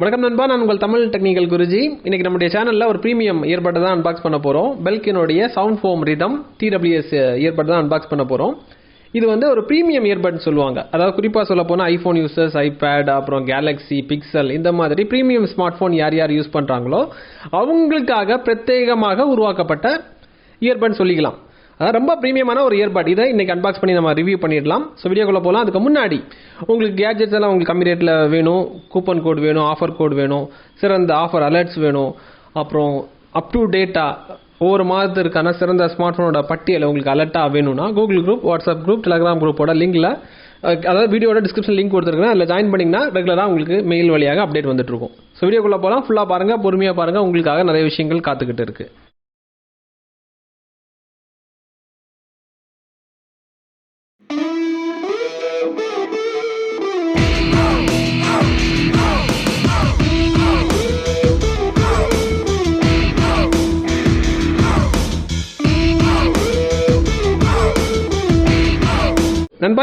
வணக்கம் நண்பா நான் உங்கள் தமிழ் டெக்னிக்கல் குருஜி. இன்னைக்கு நம்முடைய சேனல்ல ஒரு பிரீமியம் இயர்பட்டை தான் அன்பாக்ஸ் பண்ண போறோம். பெல்கினுடைய sound foam rhythm TWS earbud தான் அன்பாக்ஸ் பண்ண போறோம். இது வந்து ஒரு பிரீமியம் இயர்பட் சொல்லுவாங்க. அதாவது குறிப்பா சொல்ல போனா ஐபோன் யூசர்ஸ் ஐபேட் அப்புறம் கேலக்ஸி பிக்சல் இந்த மாதிரி பிரீமியம் ஸ்மார்ட் போன் யார் யார் யூஸ் பண்றாங்களோ அவங்களுக்காக பிரத்யேகமாக உருவாக்கப்பட்ட இயர்பட் சொல்லிக்கலாம். ரொம்ப ப்ரீமியமான ஒரு இயர்பட் இதை இன்றைக்கி அன்பாக்ஸ் பண்ணி நம்ம ரிவ்யூ பண்ணிடலாம். ஸோ வீடியோக்குள்ளே போகலாம் அதுக்கு முன்னாடி உங்களுக்கு கேஜெட்ஸ் எல்லாம் உங்களுக்கு கம்மி ரேட்டில் வேணும். கூப்பன் கோட் வேணும் ஆஃபர் கோட் வேணும் சிறந்த ஆஃபர் அலர்ட்ஸ் வேணும். அப்புறம் அப் டு டேட்டா ஒவ்வொரு மாதத்திற்கான சிறந்த ஸ்மார்ட் ஃபோனோட பட்டியல் உங்களுக்கு அலர்ட்டாக வேணும்னா Google group WhatsApp group Telegram குரூப்போட லிங்கில் அதாவது வீடியோட டிஸ்கிரிப்ஷன் லிங்க் கொடுத்துருக்கேன் அதில் ஜாயின் பண்ணிங்கன்னா ரெகுலராக உங்களுக்கு மெயில் வழியாக அப்டேட் வந்துட்டு இருக்கும். ஸோ வீடியோக்குள்ளே போகலாம் ஃபுல்லாக பாருங்கள் பொறுமையாக பாருங்கள் உங்களுக்காக நிறைய விஷயங்கள் காத்துக்கிட்டு இருக்குது நண்பா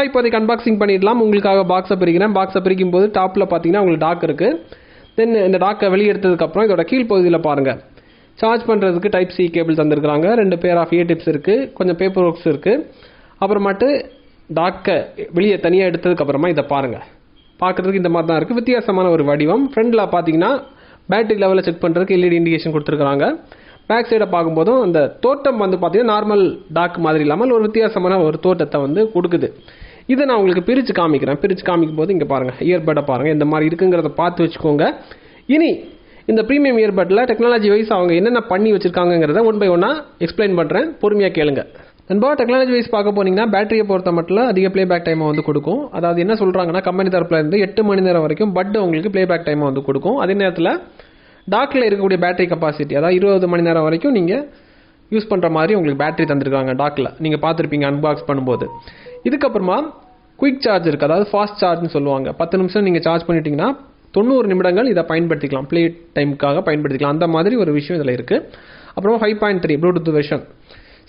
இப்போதைக்கு அன்பாக்சிங் பண்ணிடலாம். உங்களுக்காக பாக்ஸை பிரிக்கிறேன். பாக்ஸை பிரிக்கும் போது டாப்பில் பார்த்தீங்கன்னா உங்களுக்கு டாக் இருக்குது தென் இந்த டாக்கை வெளியெடுத்ததுக்கப்புறம் இதோட கீழ்ப்பகுதியில் பாருங்கள் சார்ஜ் பண்ணுறதுக்கு டைப் சி கேபிள் தந்திருக்கிறாங்க. ரெண்டு பேர் ஆஃப் இயர் டிப்ஸ் இருக்குது கொஞ்சம் பேப்பர் ஒர்க்ஸ் இருக்குது அப்புறமேட்டு டாக்கை வெளியே தனியாக எடுத்ததுக்கப்புறமா இதை பாருங்கள் பார்க்குறதுக்கு இந்த மாதிரி தான் இருக்குது வித்தியாசமான ஒரு வடிவம். ஃப்ரண்டில் பார்த்தீங்கன்னா பேட்டரி லெவலில் செக் பண்ணுறதுக்கு எல்இடி இண்டிகேஷன் கொடுத்துருக்குறாங்க. பேக் சைடை பார்க்கும்போதும் அந்த தோட்டம் வந்து பார்த்தீங்கன்னா நார்மல் டாக் மாதிரி இல்லாமல் ஒரு வித்தியாசமான ஒரு தோட்டத்தை வந்து கொடுக்குது. இதை நான் உங்களுக்கு பிரித்து காமிக்கிறேன். பிரித்து காமிக்கும் போது இங்கே பாருங்கள் இயர்பட்டை பாருங்கள் இந்த மாதிரி இருக்குங்கிறத பார்த்து வச்சுக்கோங்க. இனி இந்த ப்ரீமியம் இயர்பட்டில் டெக்னாலஜி வைஸ் அவங்க என்னென்ன பண்ணி வச்சுருக்காங்கிறத ஒன் பை ஒன்னாக எக்ஸ்பிளைன் பண்ணுறேன் பொறுமையாக கேளுங்கள் நண்பா டெக்னாலஜி வைஸ் பார்க்க போனீங்கன்னா பேட்டரியை பொறுத்த மட்டும் அதிக ப்ளேபேக் டைமை வந்து கொடுக்கும். அதாவது என்ன சொல்கிறாங்கன்னா கம்பெனி தரப்பில் இருந்து எட்டு மணி நேரம் வரைக்கும் பட் உங்களுக்கு ப்ளேபேக் டைமை வந்து கொடுக்கும். அதே நேரத்தில் டாக்கில் இருக்கக்கூடிய பேட்டரி கெப்பாசிட்டி அதாவது இருபது மணி நேரம் வரைக்கும் நீங்கள் யூஸ் பண்ணுற மாதிரி உங்களுக்கு பேட்டரி தந்திருக்காங்க டாக்கில் நீங்கள் பார்த்துருப்பீங்க அன்பாக்ஸ் பண்ணும்போது. இதுக்கப்புறமா குயிக் சார்ஜ் இருக்குது அதாவது ஃபாஸ்ட் சார்ஜ்னு சொல்லுவாங்க. பத்து நிமிஷம் நீங்கள் சார்ஜ் பண்ணிட்டீங்கன்னா தொண்ணூறு நிமிடங்கள் இதை பயன்படுத்திக்கலாம். ப்ளே டைமுக்காக பயன்படுத்திக்கலாம். அந்த மாதிரி ஒரு விஷயம் இதில் இருக்குது அப்புறமா five point three Bluetooth version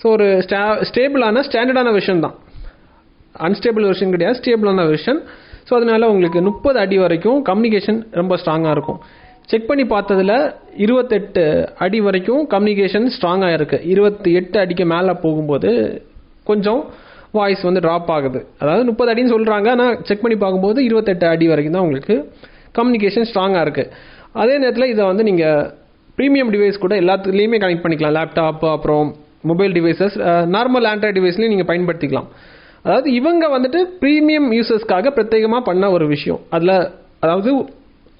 so ஒரு ஸ்டா ஸ்டேபிளான ஸ்டாண்டர்டான வெர்ஷன் தான். அன்ஸ்டேபிள் வெர்ஷன் கிடையாது ஸ்டேபிளான வெர்ஷன் ஸோ அதனால உங்களுக்கு முப்பது அடி வரைக்கும் கம்யூனிகேஷன் ரொம்ப ஸ்ட்ராங்காக இருக்கும். செக் பண்ணி பார்த்ததுல இருபத்தெட்டு அடி வரைக்கும் கம்யூனிகேஷன் ஸ்ட்ராங்காக இருக்குது இருபத்தி எட்டு அடிக்கு மேலே போகும்போது கொஞ்சம் வாய்ஸ் வந்து ட்ராப் ஆகுது. அதாவது முப்பது அடின்னு சொல்கிறாங்க ஆனால் செக் பண்ணி பார்க்கும்போது இருபத்தெட்டு அடி வரைக்கும் தான் உங்களுக்கு கம்யூனிகேஷன் ஸ்ட்ராங்காக இருக்குது அதே நேரத்தில் இதை வந்து நீங்கள் ப்ரீமியம் டிவைஸ் கூட எல்லாத்துலேயுமே கனெக்ட் பண்ணிக்கலாம். லேப்டாப் அப்புறம் மொபைல் டிவைசஸ் நார்மல் ஆண்ட்ராய்ட் டிவைஸ்லையும் நீங்கள் பயன்படுத்திக்கலாம். அதாவது இவங்க வந்துட்டு ப்ரீமியம் யூசர்ஸ்க்காக பிரத்யேகமாக பண்ண ஒரு விஷயம். அதில் அதாவது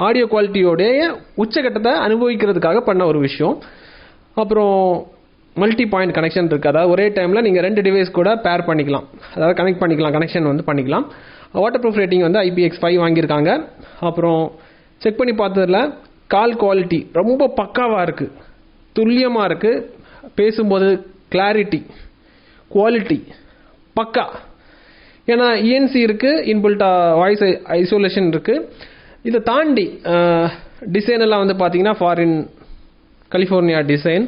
ஆடியோ குவாலிட்டியோடைய உச்சகட்டத்தை அனுபவிக்கிறதுக்காக பண்ண ஒரு விஷயம். அப்புறம் மல்டி பாயிண்ட் கனெக்ஷன் இருக்குது அதாவது ஒரே டைமில் நீங்கள் ரெண்டு டிவைஸ் கூட பேர் பண்ணிக்கலாம். அதாவது கனெக்ட் பண்ணிக்கலாம் கனெக்ஷன் வந்து பண்ணிக்கலாம். வாட்டர் ப்ரூஃப் ரேட்டிங் வந்து ஐபிஎக்ஸ் ஃபைவ் வாங்கியிருக்காங்க. அப்புறம் செக் பண்ணி பார்த்ததில் கால் குவாலிட்டி ரொம்ப பக்காவாக இருக்குது துல்லியமாக இருக்குது பேசும்போது கிளாரிட்டி குவாலிட்டி பக்கா. ஏன்னா இஎன்சி இருக்குது இன்புல்ட்டா வாய்ஸ் ஐசோலேஷன் இருக்குது இதை தாண்டி டிசைன் எல்லாம் வந்து பார்த்தீங்கன்னா ஃபாரின் கலிஃபோர்னியா டிசைன்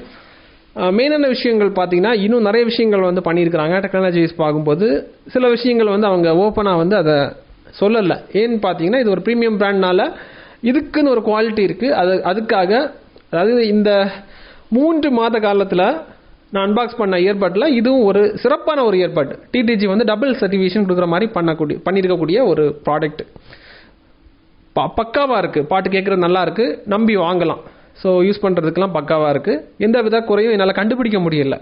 மெயினான விஷயங்கள் பார்த்தீங்கன்னா இன்னும் நிறைய விஷயங்கள் வந்து பண்ணியிருக்கிறாங்க. டெக்னாலஜிஸ் பார்க்கும்போது சில விஷயங்கள் வந்து அவங்க ஓப்பனாக வந்து அதை சொல்லலை. ஏன்னு பார்த்தீங்கன்னா இது ஒரு ப்ரீமியம் பிராண்ட்னால இதுக்குன்னு ஒரு குவாலிட்டி இருக்குது அது அதுக்காக அதாவது இந்த மூன்று மாத காலத்தில் நான் அன்பாக்ஸ் பண்ண இயர்பட்டில் இதுவும் ஒரு சிறப்பான ஒரு இயர்பட் டிடிஜி வந்து டபுள் சர்டிஃபிகேஷன் கொடுக்குற மாதிரி பண்ணக்கூடிய பண்ணியிருக்கக்கூடிய ஒரு ப்ராடக்ட் ப பக்காவாக இருக்குது பாட்டு கேட்குறது நல்லா இருக்குது நம்பி வாங்கலாம். ஸோ யூஸ் பண்ணுறதுக்கெலாம் பக்காவாக இருக்குது எந்த வித குறையும் என்னால் கண்டுபிடிக்க முடியல.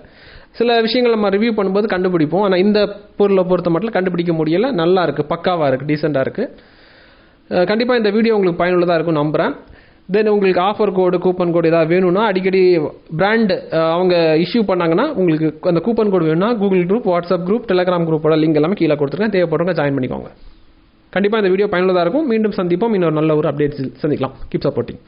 சில விஷயங்கள் நம்ம ரிவ்யூ பண்ணும்போது கண்டுபிடிப்போம். ஆனால் இந்த பொருளை பொறுத்த மட்டும் கண்டுபிடிக்க முடியல. நல்லா இருக்குது பக்காவாக இருக்குது டீசெண்டாக இருக்குது கண்டிப்பாக இந்த வீடியோ உங்களுக்கு பயனுள்ளதாக இருக்கும் நம்புகிறேன் தென் உங்களுக்கு ஆஃபர் கோடு கூப்பன் கோடு ஏதாவது வேணும்னா அடிக்கடி பிராண்டு அவங்க இஷ்யூ பண்ணாங்கன்னா உங்களுக்கு அந்த கூப்பன் கோடு வேணும்னா Google group WhatsApp group Telegram குரூப்போட லிங்க் எல்லாமே கீழே கொடுத்துருக்கேன் தேவைப்படுறவங்க ஜாயின் பண்ணிக்கோங்க. கண்டிப்பாக இந்த வீடியோ பயனுள்ளதாக இருக்கும். மீண்டும் சந்திப்போம். இன்னொரு நல்ல ஒரு அப்டேட் சந்திக்கலாம். Keep supporting